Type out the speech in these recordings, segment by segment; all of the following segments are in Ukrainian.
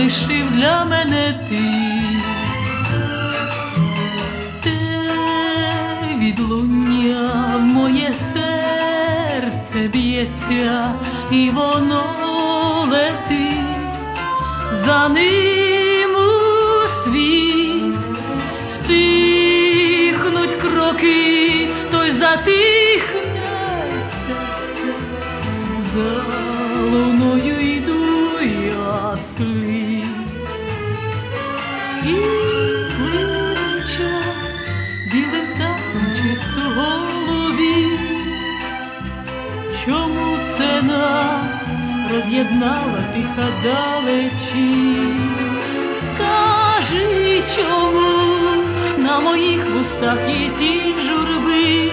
лишив для мене ти, те відлуння в моє серце б'ється, і воно летить за ним у світ, стихнуть кроки, той затихне серце за луною. роз'єднала тиха далечі, скажи чому на моїх вустах є тінь журби,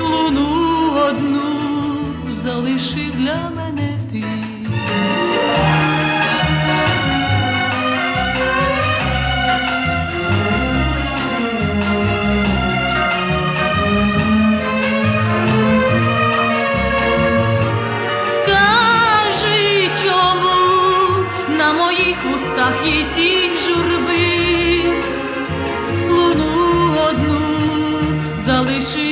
луну одну залиши для мене ти. горах є тінь журби, луну одну залиши.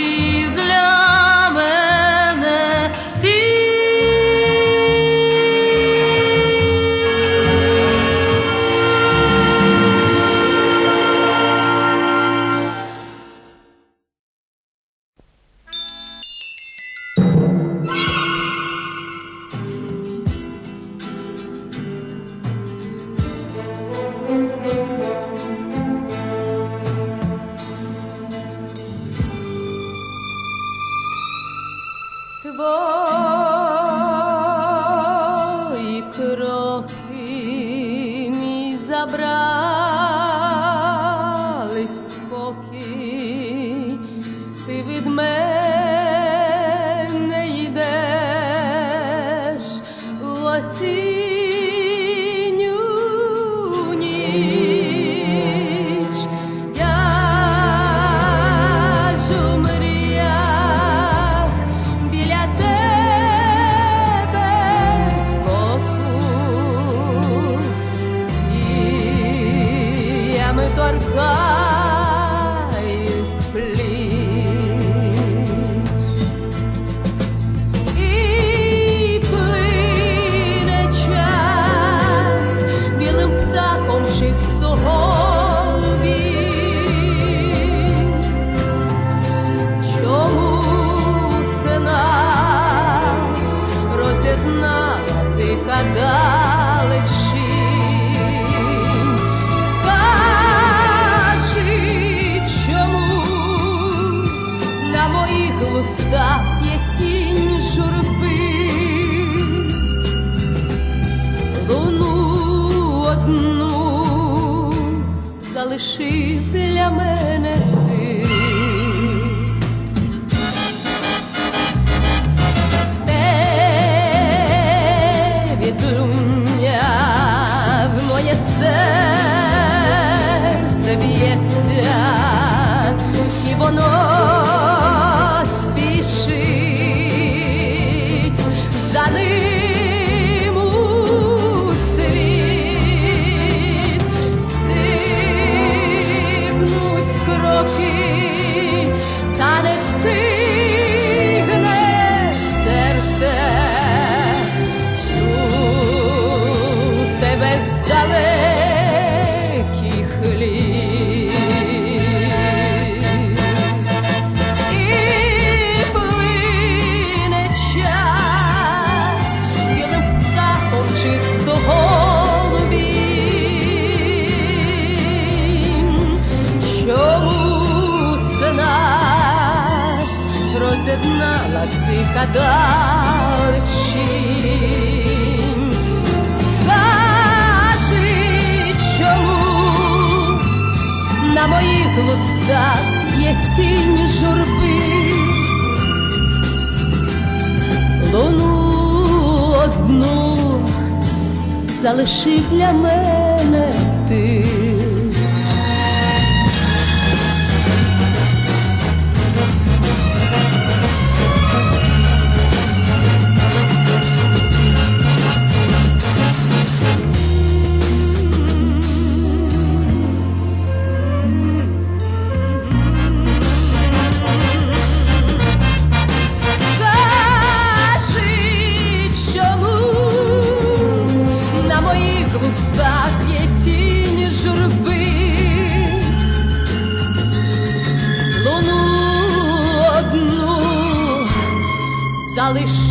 Роз'єднала тиха далечінь. Скажи, чому на моїх вустах є тінь журби, луну одну залишив для мене ти. Залишив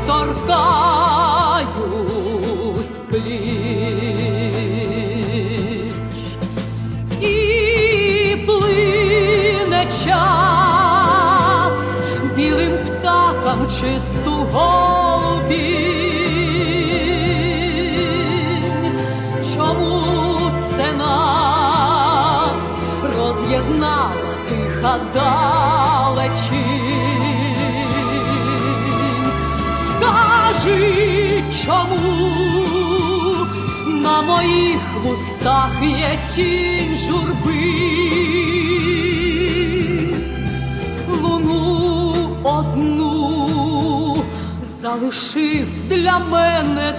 torcar є тінь журби, луну одну залишив для мене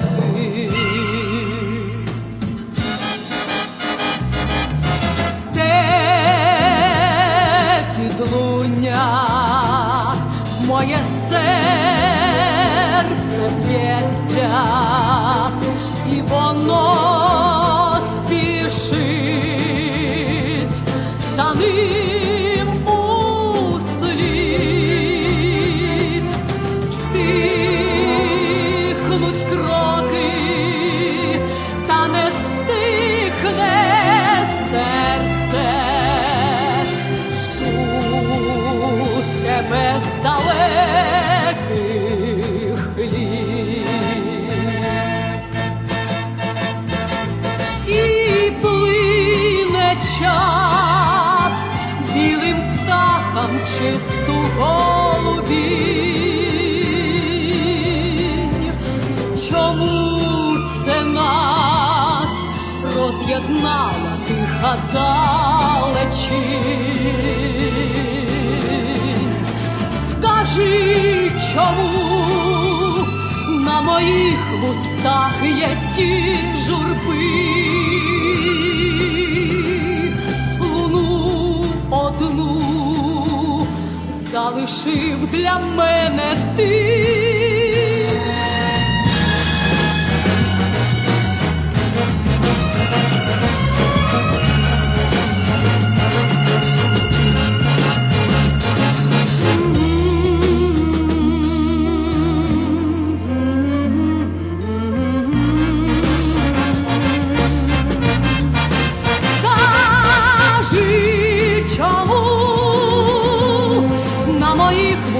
роз'єднала тиха далечінь? Скажи, чому на моїх вустах є тінь журби, луну одну залишив для мене ти.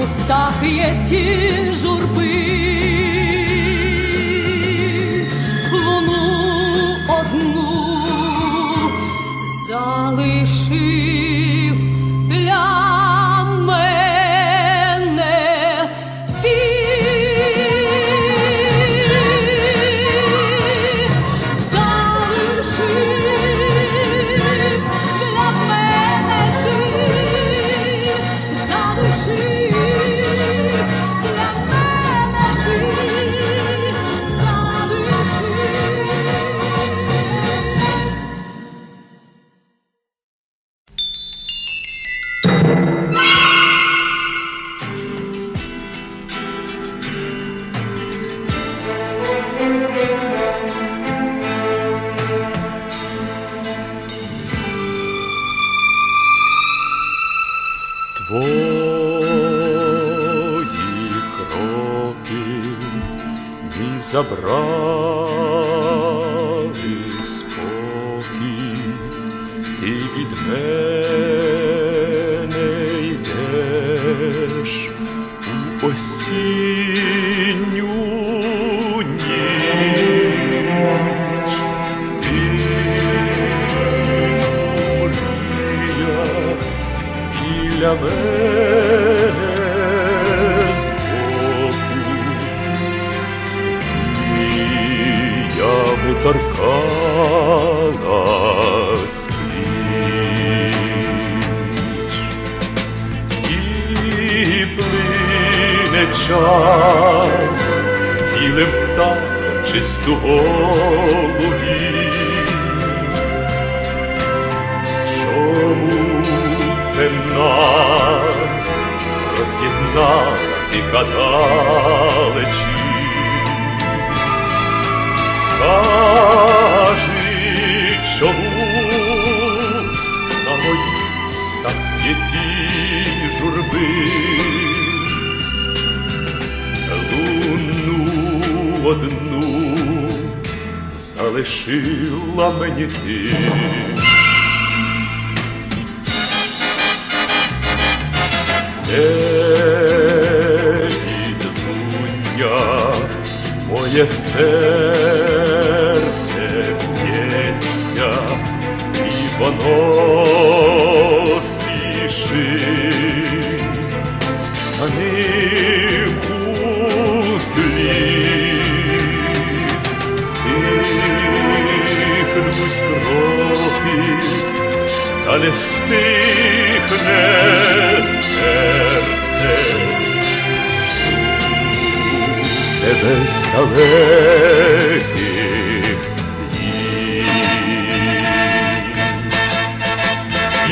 вустах є тінь журби. Твої кроки мій час, білим птахом чисту голові. Чому це нас роз'єднала тиха? Скажи, чому на моїх устах є ті журби? Луну одну залишила мені ти. Де відлуння моє серце б'ється, і воно З далеких. І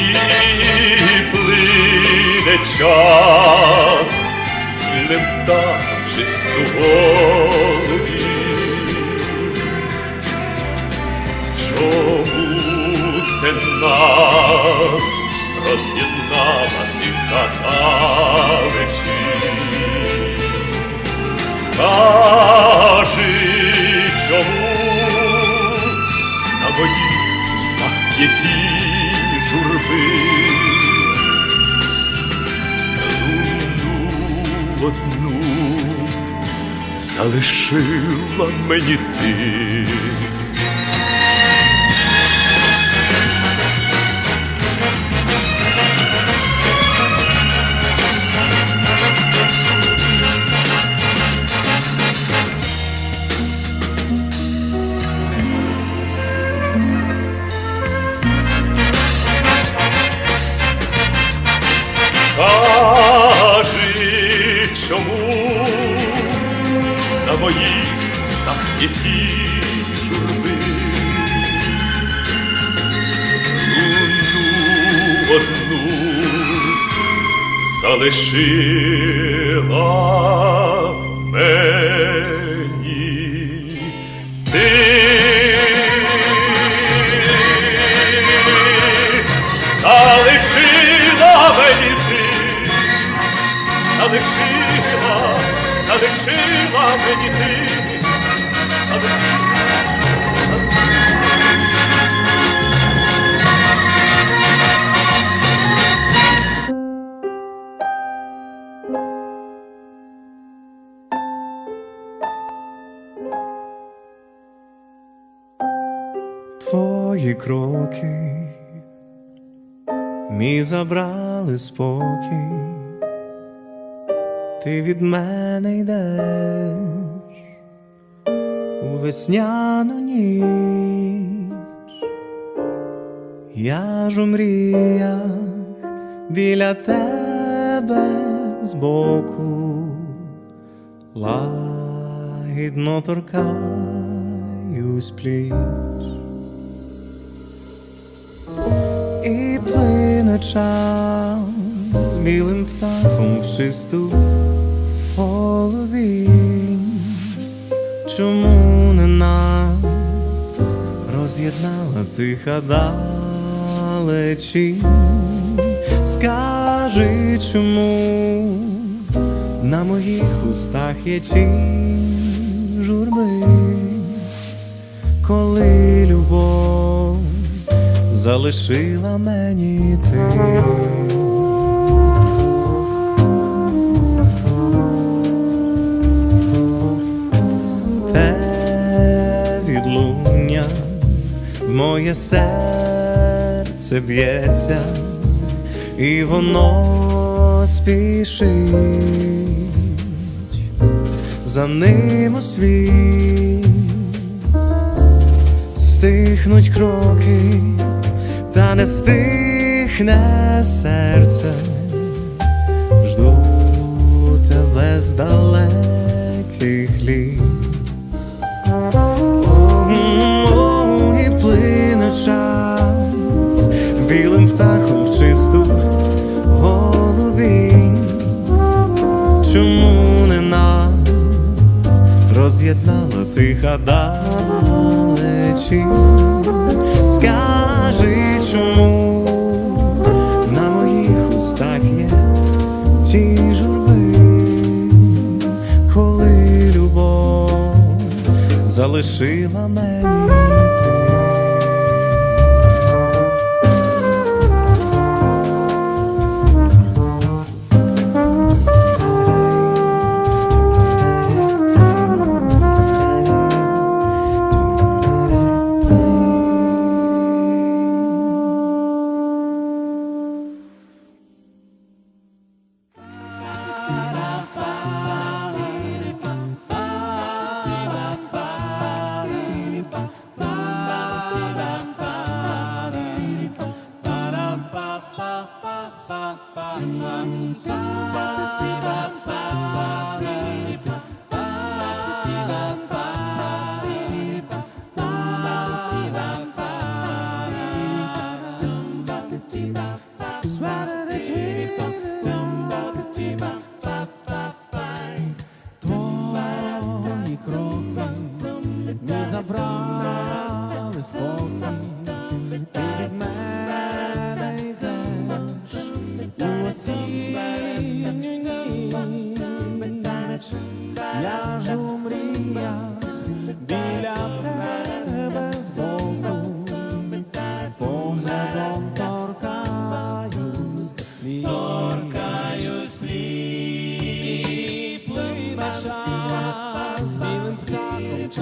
плине час, вільним птахом чисту голубі. Чому це нас роз'єднала тиха Скажи, чому на воді є ті журби? Луну одну залишила мені ти. Є журби? Залишила мені ти. Залишила мені ти, залишила, залишила мені ти, мій забрали спокій, ти від мене йдеш у весняну ніч, я ж у мріях біля тебе збоку лагідно торкаюсь пліч. І плине час з білим птахом в чисту голубінь. Чому не нас роз'єднала тиха далечінь? Скажи, чому на моїх устах є тінь журби, залишила мені ти. Те відлуння в моє серце б'ється, і воно спішить за ним у світ стихнуть кроки, та не стихне серце, жду тебе з далеких літ. І плине час білим птахом в чисту голубінь. Чому не нас роз'єднала тиха далечінь? Скажи, чому на моїх устах є ті журби, коли любов залишила мені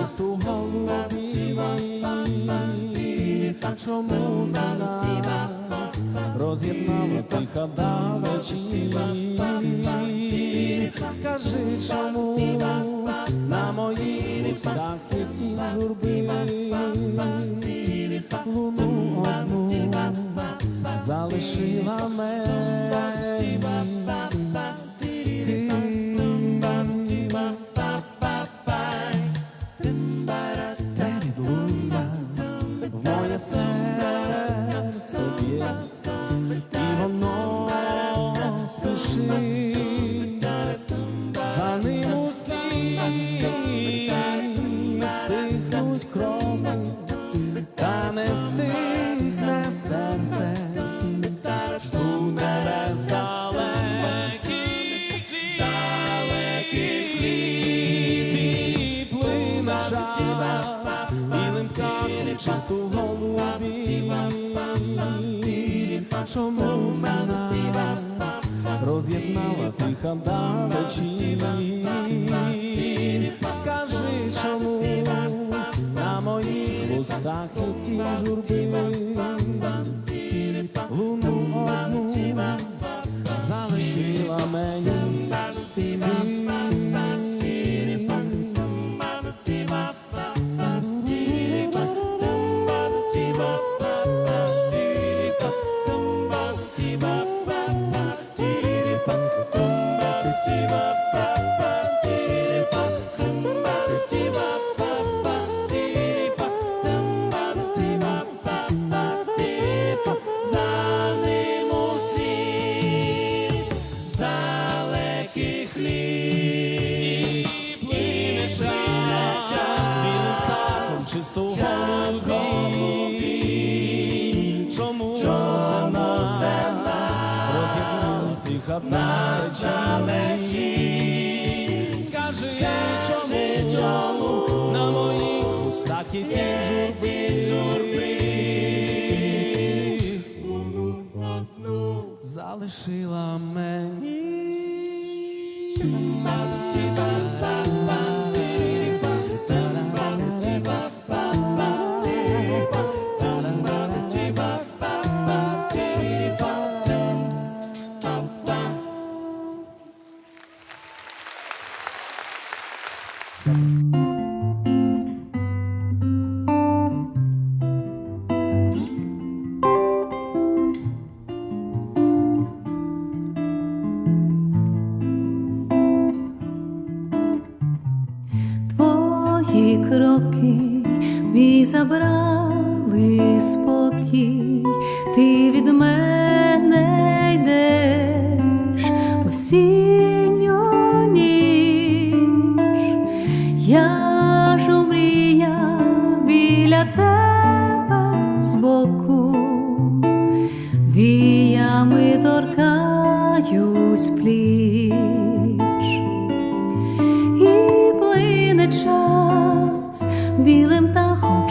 птахом чисту голубі. Чому це нас роз'єднала тиха далечінь? Скажи, чому на моїх устах є тінь журби? Луну одну залишила мені. Серце б'ється, і воно спішить нас роз'єднала тиха далечінь? Скажи, чому на моїх вустах і тінь журби, луну одну залишила мені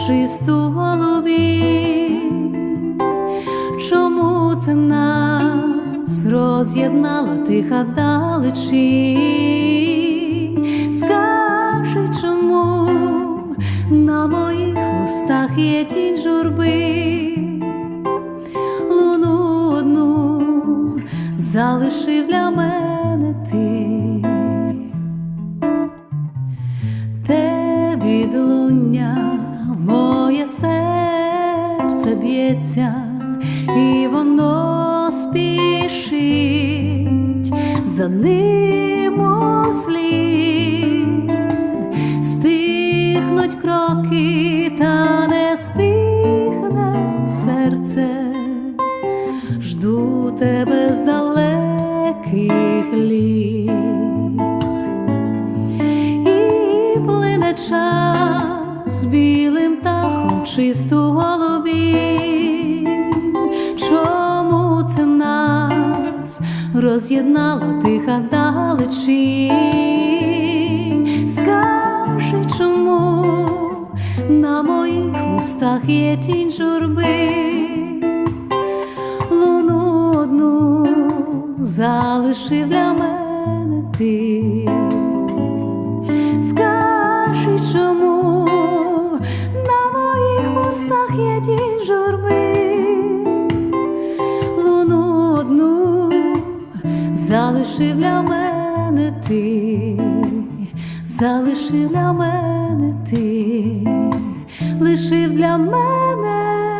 чисту голубі. Чому це нас роз'єднала тиха далечінь? Скажи, чому на моїх устах є тінь журби? Луну одну залишив для мене тебе з далеких літ і плине час білим птахом чисту голубі. Чому це нас роз'єднала тиха далечінь? Скажи, чому на моїх устах є тінь журби? Залишив для мене ти. Скажи, чому на моїх устах є тінь журби? Луну одну залишив для мене ти, залишив для мене ти, лишив для мене